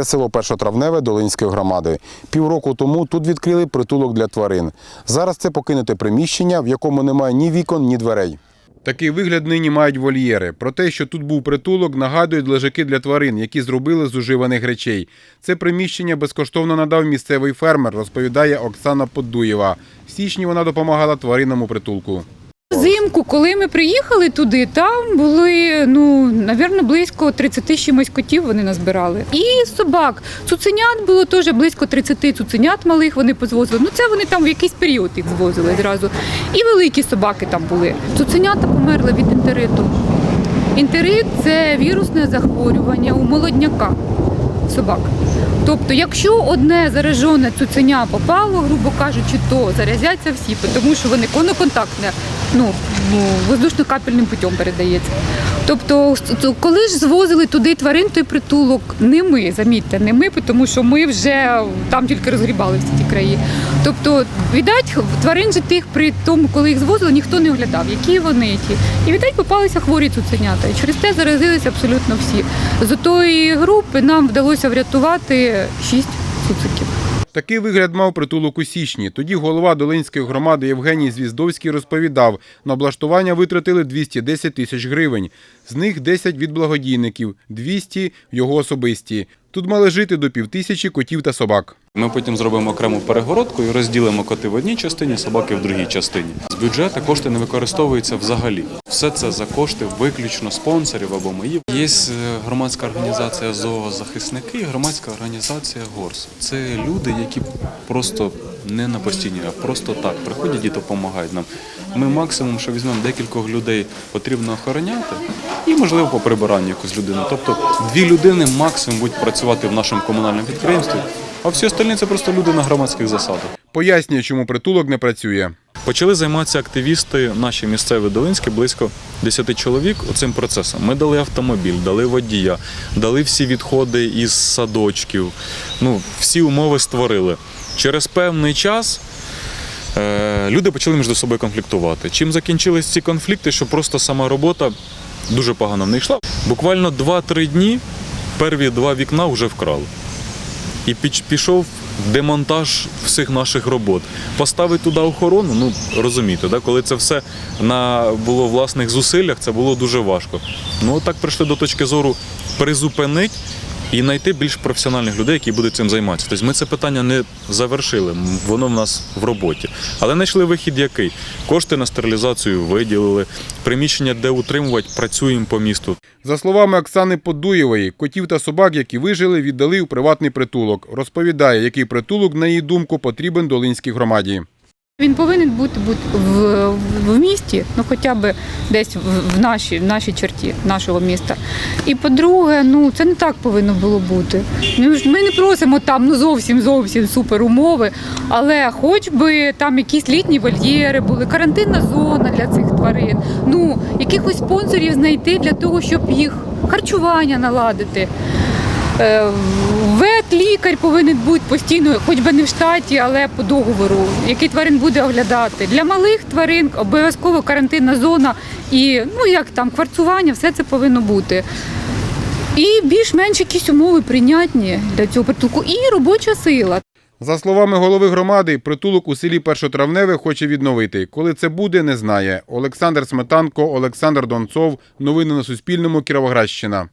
Це село Першотравневе Долинської громади. Півроку тому тут відкрили притулок для тварин. Зараз це покинуте приміщення, в якому немає ні вікон, ні дверей. Такий вигляд нині мають вольєри. Про те, що тут був притулок, нагадують лежаки для тварин, які зробили з уживаних речей. Це приміщення безкоштовно надав місцевий фермер, розповідає Оксана Поддуєва. В січні вона допомагала тваринному притулку. Взимку, коли ми приїхали туди, там були ну навірно близько 30 чимось котів. Вони назбирали. І собак. Цуценят було теж близько 30 цуценят малих. Вони позвозили. Ну це вони там в якийсь період їх звозили зразу. І великі собаки там були. Цуценята померли від інтериту. Інтерит це вірусне захворювання у молодняка собак. Тобто, якщо одне заражене цуценя попало, грубо кажучи, то заразяться всі, тому що вони коноконтактне, ну, воздушно-капельним путем передається. Тобто, коли ж звозили туди тварин, той притулок, не ми, замітьте, не ми, тому що ми вже там тільки розгрібали всі ті краї. Тобто, віддать тварин же тих при тому, коли їх звозили, ніхто не оглядав, які вони ті. І віддать попалися хворі цуценята. І через те заразилися абсолютно всі. З тої групи нам вдалося врятувати шість цуциків. Такий вигляд мав притулок у січні. Тоді голова Долинської громади Євгеній Звіздовський розповідав, на облаштування витратили 210 тисяч гривень. З них 10 від благодійників, 200 – його особисті. Тут мали жити до півтисячі котів та собак. Ми потім зробимо окрему перегородку і розділимо коти в одній частині, собаки в другій частині. З бюджету кошти не використовуються взагалі. Все це за кошти виключно спонсорів або мої. Є е, громадська організація зоозахисники, і громадська організація ГОРС. Це люди, які просто не на постійні, а просто так приходять і допомагають нам. Ми максимум, що візьмемо декількох людей, потрібно охороняти, і можливо по прибиранню якусь людину. Тобто дві людини максимум будуть працювати в нашому комунальному підприємстві, а всі остальні це просто люди на громадських засадах. Пояснює, чому притулок не працює. Почали займатися активісти наші місцеві Долинські, близько 10 чоловік цим процесом. Ми дали автомобіль, дали водія, дали всі відходи із садочків. Ну, всі умови створили. Через певний час е, люди почали між собою конфліктувати. Чим закінчились ці конфлікти, що просто сама робота дуже погано них йшла. Буквально 2-3 дні перві два вікна вже вкрали. І пішов демонтаж всіх наших робот. Поставити туди охорону, ну розумієте, да? коли це все на було власних зусиллях, це було дуже важко. Ну так прийшли до точки зору призупинити і знайти більш професіональних людей, які будуть цим займатися. Тобто ми це питання не завершили, воно в нас в роботі. Але знайшли вихід який? Кошти на стерилізацію виділили, приміщення, де утримувати, працюємо по місту. За словами Оксани Подуєвої, котів та собак, які вижили, віддали у приватний притулок. Розповідає, який притулок, на її думку, потрібен Долинській громаді. Він повинен бути, бути в, в місті, ну хоча б десь в, нашій, в нашій черті нашого міста. І по-друге, ну це не так повинно було бути. Ми, не просимо там ну зовсім зовсім супер умови, але хоч би там якісь літні вольєри були, карантинна зона для цих тварин. Ну якихось спонсорів знайти для того, щоб їх харчування наладити. Ветлікар повинен бути постійно, хоч би не в штаті, але по договору, який тварин буде оглядати. Для малих тварин обов'язково карантинна зона і ну як там кварцування, все це повинно бути. І більш-менш якісь умови прийнятні для цього притулку, і робоча сила. За словами голови громади, притулок у селі Першотравневе хоче відновити. Коли це буде, не знає. Олександр Сметанко, Олександр Донцов. Новини на Суспільному. Кіровоградщина.